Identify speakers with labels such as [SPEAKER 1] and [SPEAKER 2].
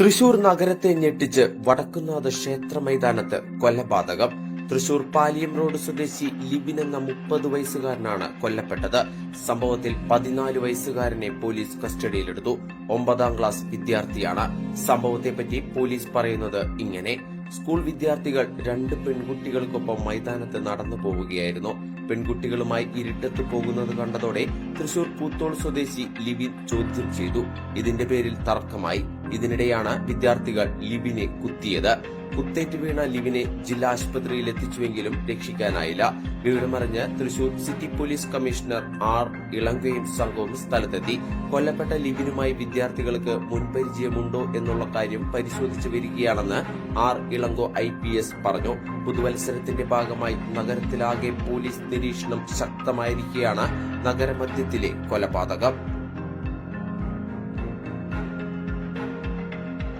[SPEAKER 1] തൃശൂർ നഗരത്തെ ഞെട്ടിച്ച് വടക്കുന്നാഥ ക്ഷേത്ര മൈതാനത്ത് കൊലപാതകം. തൃശൂർ പാലിയം റോഡ് സ്വദേശി ലിബിൻ എന്ന മുപ്പത് വയസ്സുകാരനാണ് കൊല്ലപ്പെട്ടത്. സംഭവത്തിൽ പതിനാല് വയസ്സുകാരനെ പോലീസ് കസ്റ്റഡിയിലെടുത്തു. ഒമ്പതാം ക്ലാസ് വിദ്യാർത്ഥിയാണ്. സംഭവത്തെപ്പറ്റി പോലീസ് പറയുന്നത് ഇങ്ങനെ. സ്കൂൾ വിദ്യാർത്ഥികൾ രണ്ട് പെൺകുട്ടികൾക്കൊപ്പം മൈതാനത്ത് നടന്നു പോവുകയായിരുന്നു. പെൺകുട്ടികളുമായി ഇരുട്ടത്ത് പോകുന്നത് കണ്ടതോടെ തൃശൂർ പൂത്തോൾ സ്വദേശി ലിബിൻ ചോദ്യം ചെയ്തു. ഇതിന്റെ പേരിൽ തർക്കമായി. ഇതിനിടെയാണ് വിദ്യാർത്ഥികൾ ലിബിനെ കുത്തിയത്. കുത്തേറ്റ് വീണ ലിബിനെ ജില്ലാ ആശുപത്രിയിൽ എത്തിച്ചുവെങ്കിലും രക്ഷിക്കാനായില്ല. വിവരമറിഞ്ഞ് Thrissur city police commissioner R ഇളങ്കയും സംഘവും സ്ഥലത്തെത്തി. കൊല്ലപ്പെട്ട ലിബിനുമായി വിദ്യാർത്ഥികൾക്ക് മുൻപരിചയമുണ്ടോ എന്നുള്ള കാര്യം പരിശോധിച്ചു വരികയാണെന്ന് ആർ ഇളങ്കോ ഐ പറഞ്ഞു. പുതുവത്സരത്തിന്റെ ഭാഗമായി നഗരത്തിലാകെ പോലീസ് നിരീക്ഷണം ശക്തമായിരിക്കെയാണ്. നഗരമധ്യത്തിലെ കൊലപാതകം.